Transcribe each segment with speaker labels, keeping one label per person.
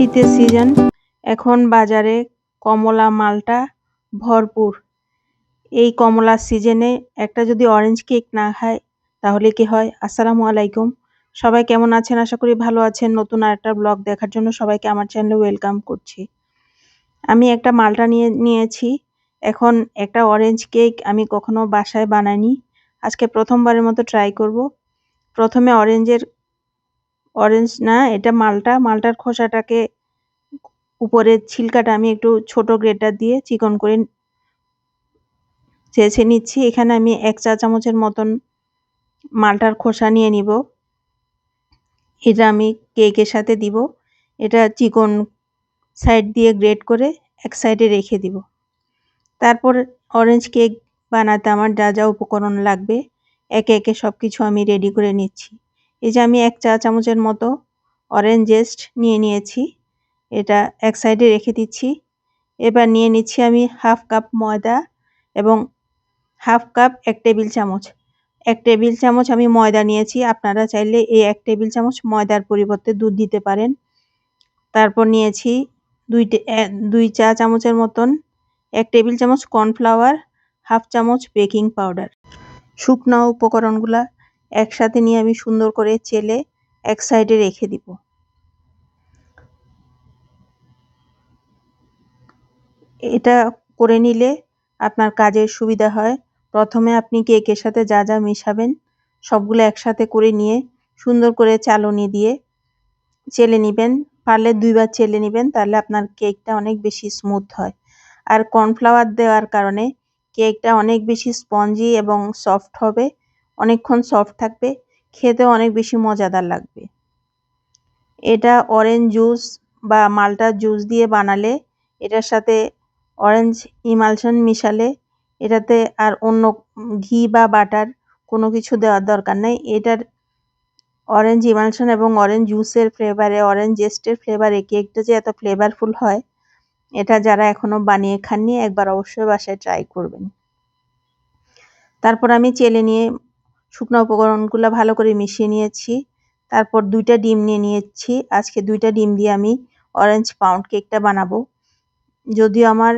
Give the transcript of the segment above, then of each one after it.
Speaker 1: শীতের সিজন এখন বাজারে কমলা মালটা ভরপুর। এই কমলার সিজনে একটা যদি অরেঞ্জ কেক না খায়, তাহলে কি হয়? আসসালামু আলাইকুম। সবাই কেমন আছেন? আশা করি ভালো আছেন। নতুন আরেকটা ব্লগ দেখার জন্য সবাইকে আমার চ্যানেলে ওয়েলকাম করছি। আমি একটা মালটা নিয়ে, নিয়েছি। এখন একটা অরেঞ্জ কেক আমি কখনো বাসায় বানাইনি। আজকে প্রথমবারের মতো ট্রাই করব। প্রথমে অরেঞ্জের অরেঞ্জ না, এটা মালটা। মালটার খোসাটাকে উপরের ছিলকাটা আমি একটু ছোট গ্রেটার দিয়ে চিকন করে চেঁচে নিচ্ছি। এখানে আমি এক চা চামচের মতন মালটার খোসা নিয়ে নিব। এটা আমি কেকের সাথে দিব। এটা চিকন সাইড দিয়ে গ্রেট করে এক সাইডে রেখে দিব। তারপর অরেঞ্জ কেক বানাতে আমার যা যা উপকরণ লাগবে, একে একে সব কিছু আমি রেডি করে নিচ্ছি। এই যে আমি এক চা চামচের মতো অরেঞ্জ জেস্ট নিয়ে নিয়েছি। এটা এক সাইডে রেখে দিচ্ছি। এবার নিয়ে নিচ্ছি আমি হাফ কাপ ময়দা এবং হাফ কাপ এক টেবিল চামচ। এক টেবিল চামচ আমি ময়দা নিয়েছি। আপনারা চাইলে এই এক টেবিল চামচ ময়দার পরিবর্তে দুধ দিতে পারেন। তারপর নিয়েছি দুই দুই চা চামচের মতন এক টেবিল চামচ কর্নফ্লাওয়ার হাফ চামচ বেকিং পাউডার শুকনো উপকরণগুলা একসাথে নিয়ে আমি সুন্দর করে চেলে এক সাইডে রেখে দিব। এটা করে নিলে আপনার কাজের সুবিধা হয়। প্রথমে আপনি কেকের সাথে যা যা মেশাবেন, সবগুলো একসাথে করে নিয়ে সুন্দর করে চালনি দিয়ে চেলে নেবেন। পারলে দুইবার চেলে নেবেন, তাহলে আপনার কেকটা অনেক বেশি স্মুথ হয়। আর কর্নফ্লাওয়ার দেওয়ার কারণে কেকটা অনেক বেশি স্পঞ্জি এবং সফট হবে। অনেকক্ষণ সফট থাকবে খেতে অনেক বেশি মজাদার লাগবে। এটা অরেঞ্জ জুস বা মালটার জুস দিয়ে বানালে, এটার সাথে অরেঞ্জ ইমালশন মিশালে, এটাতে আর অন্য ঘি বা বাটার কোনো কিছু দেওয়ার দরকার নেই। এটার অরেঞ্জ ইমালশন এবং অরেঞ্জ জুসের ফ্লেভারে অরেঞ্জ জেস্টের ফ্লেভারে কেকটা যে এত ফ্লেভারফুল হয়, এটা যারা এখনও বানিয়ে খাননি, একবার অবশ্যই বাসায় ট্রাই করবেন। তারপর আমি চেলে নিয়ে শুকনো উপকরণগুলো ভালো করে মিশিয়ে নিয়েছি। তারপর দুইটা ডিম নিয়ে নিয়েছি। আজকে দুইটা ডিম দিয়ে আমি অরেঞ্জ পাউন্ড কেকটা বানাবো। যদিও আমার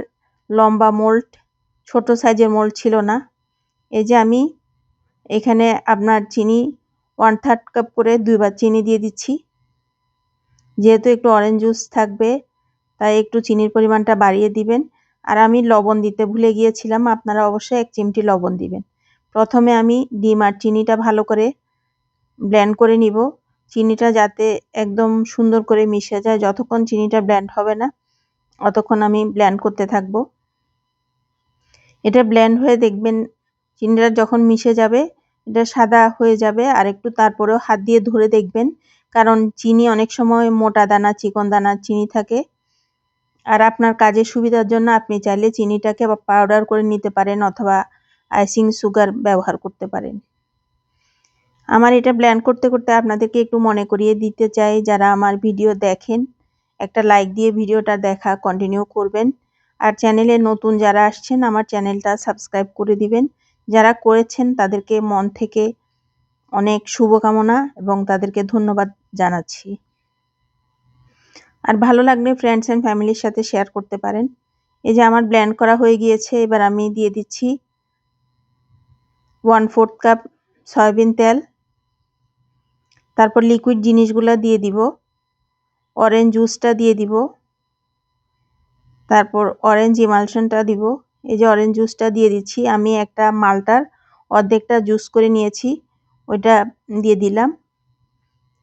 Speaker 1: লম্বা মোল্ড ছোট সাইজের মোল্ড ছিল না। এই যে আমি এখানে আপনার চিনি ওয়ান থার্ড কাপ করে দুইবার চিনি দিয়ে দিচ্ছি। যেহেতু একটু অরেঞ্জ জুস থাকবে, তাই একটু চিনির পরিমাণটা বাড়িয়ে দিবেন। আর আমি লবণ দিতে ভুলে গিয়েছিলাম, আপনারা অবশ্যই এক চিমটি লবণ দিবেন। প্রথমে আমি ডিম আর চিনিটা ভালো করে ব্ল্যান্ড করে নিব। চিনিটা যাতে একদম সুন্দর করে মিশে যায়, যতক্ষণ চিনিটা ব্ল্যান্ড হবে না, অতক্ষণ আমি ব্ল্যান্ড করতে থাকব। এটা ব্ল্যান্ড হয়ে দেখবেন চিনিটা যখন মিশে যাবে, এটা সাদা হয়ে যাবে আর একটু তারপরেও হাত দিয়ে ধরে দেখবেন, কারণ চিনি অনেক সময় মোটা দানা, চিকন দানা চিনি থাকে। আর আপনার কাজের সুবিধার জন্য আপনি চাইলে চিনিটাকে পাউডার করে নিতে পারেন অথবা আইসিং সুগার ব্যবহার করতে পারেন। আমার এটা ব্ল্যান্ড করতে করতে আপনাদেরকে একটু মনে করিয়ে দিতে চাই, যারা আমার ভিডিও দেখেন, একটা লাইক দিয়ে ভিডিওটা দেখা কন্টিনিউ করবেন। আর চ্যানেলে নতুন যারা আসছেন, আমার চ্যানেলটা সাবস্ক্রাইব করে দিবেন। যারা করেছেন, তাদেরকে মন থেকে অনেক শুভকামনা এবং তাদেরকে ধন্যবাদ জানাচ্ছি। আর ভালো লাগলে ফ্রেন্ডস অ্যান্ড ফ্যামিলির সাথে শেয়ার করতে পারেন। এই যে আমার ব্ল্যান্ড করা হয়ে গিয়েছে, এবার আমি দিয়ে দিচ্ছি ওয়ান ফোর্থ কাপ সয়াবিন তেল, তারপর লিকুইড জিনিসগুলো দিয়ে দিব অরেঞ্জ জুসটা দিয়ে দিব, তারপর অরেঞ্জ ইমালশনটা দিব। এই যে অরেঞ্জ জুসটা দিয়ে দিচ্ছি, আমি একটা মালটার অর্ধেকটা জুস করে নিয়েছি, ওইটা দিয়ে দিলাম।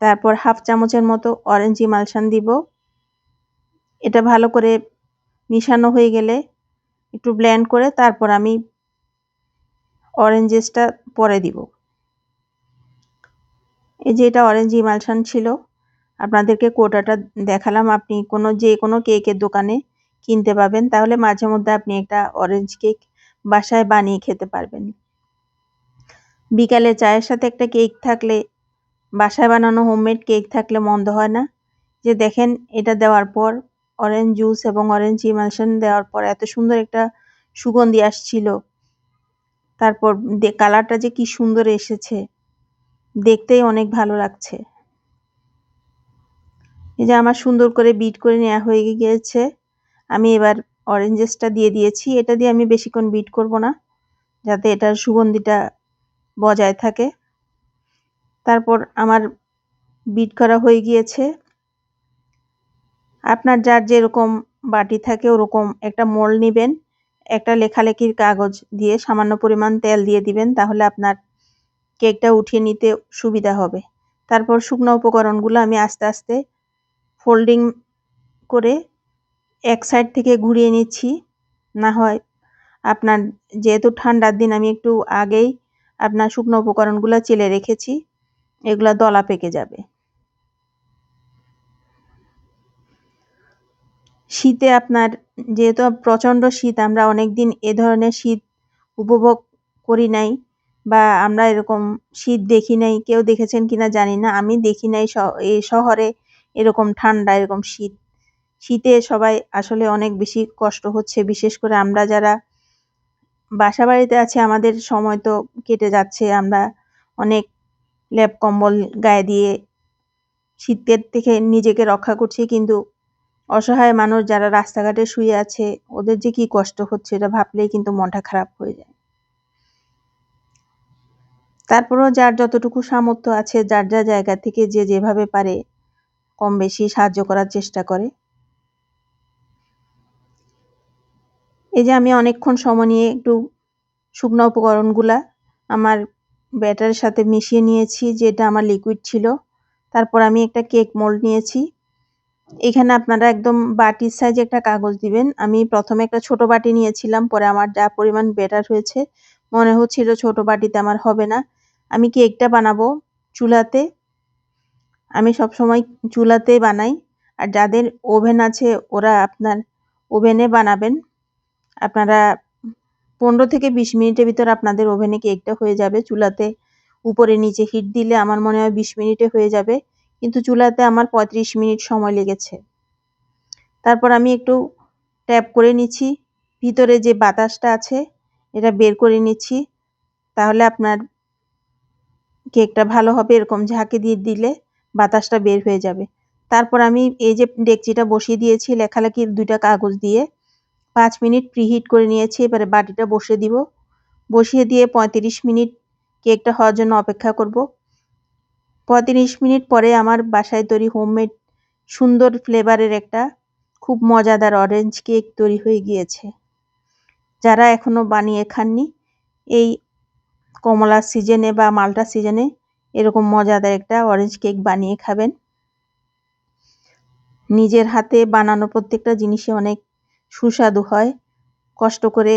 Speaker 1: তারপর হাফ চামচের মতো অরেঞ্জ ইমালশন দিব। এটা ভালো করে মিশানো হয়ে গেলে একটু ব্ল্যান্ড করে তারপর আমি অরেঞ্জেসটা পরে দিব। এই যে এটা অরেঞ্জ ইমালশান ছিল, আপনাদেরকে কোটাটা দেখালাম। আপনি কোনো, যে কোনো কেকের দোকানে কিনতে পাবেন তাহলে মাঝে মধ্যে আপনি একটা অরেঞ্জ কেক বাসায় বানিয়ে খেতে পারবেন। বিকালে চায়ের সাথে একটা কেক থাকলে, বাসায় বানানো হোমমেড কেক থাকলে মন্দ হয় না। যে দেখেন, এটা দেওয়ার পর অরেঞ্জ জুস এবং অরেঞ্জ ইমালশন দেওয়ার পর এত সুন্দর একটা সুগন্ধি আসছিল। তারপর কালারটা যে কি সুন্দর এসেছে, দেখতেই অনেক ভালো লাগছে। এই যে আমার সুন্দর করে বিট করে নেওয়া হয়ে গিয়েছে, আমি এবার অরেঞ্জেসটা দিয়ে দিয়েছি। এটা দিয়ে আমি বেশিক্ষণ বিট করব না, যাতে এটার সুগন্ধিটা বজায় থাকে। তারপর আমার বিট করা হয়ে গিয়েছে। আপনার যার যেরকম বাটি থাকে ওরকম একটা মোল নেবেন। একটা লেখালেখির কাগজ দিয়ে সামান্য পরিমাণ তেল দিয়ে দিবেন, তাহলে আপনার কেকটা উঠিয়ে নিতে সুবিধা হবে। তারপর শুকনো উপকরণগুলো আমি আস্তে আস্তে ফোল্ডিং করে এক সাইড থেকে ঘুরিয়ে নিচ্ছি। না হয় আপনার যেহেতু ঠান্ডার দিন, আমি একটু আগেই আপনার শুকনো উপকরণগুলো চেলে রেখেছি, এগুলো দলা পেকে যাবে। শীতে আপনার, যেহেতু প্রচণ্ড শীত, আমরা অনেক দিন এ ধরনের শীত উপভোগ করি নাই বা আমরা এরকম শীত দেখি নাই। কেউ দেখেছেন কিনা জানি না। আমি দেখি নাই এই শহরে এরকম ঠান্ডা, এরকম শীত। শীতে সবাই আসলে অনেক বেশি কষ্ট হচ্ছে, বিশেষ করে আমরা যারা বাসা বাড়িতে আছি, আমাদের সময় তো কেটে যাচ্ছে। আমরা অনেক লেপ কম্বল গায়ে দিয়ে শীতের থেকে নিজেকে রক্ষা করছি, কিন্তু অসহায় মানুষ যারা রাস্তাঘাটে শুয়ে আছে, ওদের যে কি কষ্ট হচ্ছে এটা ভাবলেই কিন্তু মনটা খারাপ হয়ে যায়। তারপরেও যার যতটুকু সামর্থ্য আছে, যার যা জায়গা থেকে যে যেভাবে পারে, কম বেশি সাহায্য করার চেষ্টা করে। এই যে আমি অনেকক্ষণ সময় নিয়ে একটু শুকনো উপকরণগুলা আমার ব্যাটারের সাথে মিশিয়ে নিয়েছি, যেটা আমার লিকুইড ছিল। তারপর আমি একটা কেক মোল্ড নিয়েছি। এখানে আপনারা একদম বাটির সাইজে একটা কাগজ দিবেন। আমি প্রথমে একটা ছোট বাটি নিয়েছিলাম, পরে আমার যা পরিমাণ বেটার হয়েছে, মনে হচ্ছিল ছোট বাটিতে আমার হবে না। আমি কেকটা বানাবো চুলাতে। আমি সব সময় চুলাতে বানাই, আর যাদের ওভেন আছে ওরা আপনার ওভেনে বানাবেন। আপনারা পনেরো থেকে বিশ মিনিটের ভিতর আপনাদের ওভেনে কেকটা হয়ে যাবে চুলাতে। উপরে নিচে হিট দিলে আমার মনে হয় বিশ মিনিটে হয়ে যাবে। কিন্তু চুলাতে আমার পঁয়ত্রিশ মিনিট সময় লেগেছে। তারপর আমি একটু ট্যাপ করে নিচ্ছি। ভিতরে যে বাতাসটা আছে, এটা বের করে নিচ্ছি। তাহলে আপনার কেকটা ভালো হবে, এরকম ঝাঁকে দিয়ে দিলে বাতাসটা বের হয়ে যাবে। তারপর আমি এই যে ডেকচিটা বসিয়ে দিয়েছি, লেখালেখির দুইটা কাগজ দিয়ে, পাঁচ মিনিট প্রিহিট করে নিয়েছি। এবারে বাটিটা বসিয়ে দিব। বসিয়ে দিয়ে পঁয়ত্রিশ মিনিট কেকটা হওয়ার জন্য অপেক্ষা করব। পঁয়ত্রিশ মিনিট পরে আমার বাসায় তৈরি হোমমেড সুন্দর ফ্লেভারের একটা খুব মজাদার অরেঞ্জ কেক তৈরি হয়ে গিয়েছে। যারা এখনও বানিয়ে খাননি, এই কমলা সিজনে বা মালটা সিজনে এরকম মজাদার একটা অরেঞ্জ কেক বানিয়ে খাবেন। নিজের হাতে বানানো প্রত্যেকটা জিনিসই অনেক সুস্বাদু হয়। কষ্ট করে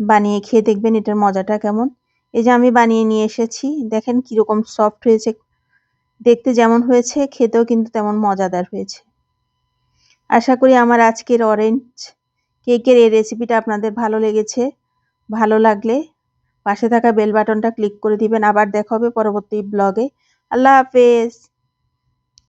Speaker 1: বানিয়ে খেয়ে দেখবেন এটার মজাটা কেমন। এই যে আমি বানিয়ে নিয়ে এসেছি, দেখেন কীরকম সফট হয়েছে দেখতে যেমন হয়েছে, খেতেও কিন্তু তেমন মজাদার হয়েছে। আশা করি আমার আজকের অরেঞ্জ কেকের এই রেসিপিটা আপনাদের ভালো লেগেছে, ভালো লাগলে পাশে থাকা বেল বাটনটা ক্লিক করে দিবেন। আবার দেখা হবে পরবর্তী ব্লগে আল্লাহ হাফেজ!